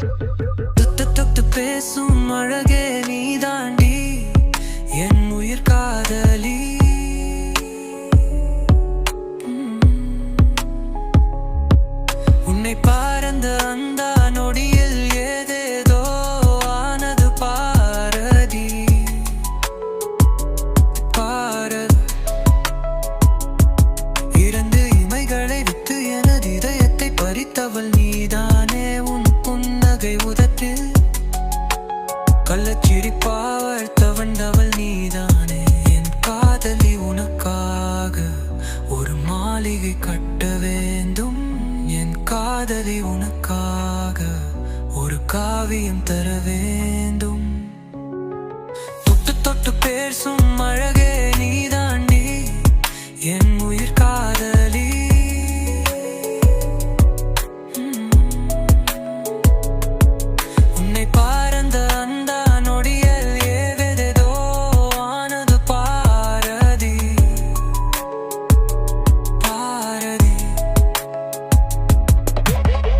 தொட்டு தொட்டு பேசும் அழகே நீதாண்டி என் உயிர் காதலி. உன்னை பாரந்த அந்த கள்ளச்சிரிப்பாவள் தவண்டவள் நீதானே? என் காதலி உனக்காக ஒரு மாளிகை கட்ட வேண்டும். என் காதலி உனக்காக ஒரு காவியம் தர வேண்டும். தொட்டு தொட்டு பேசும்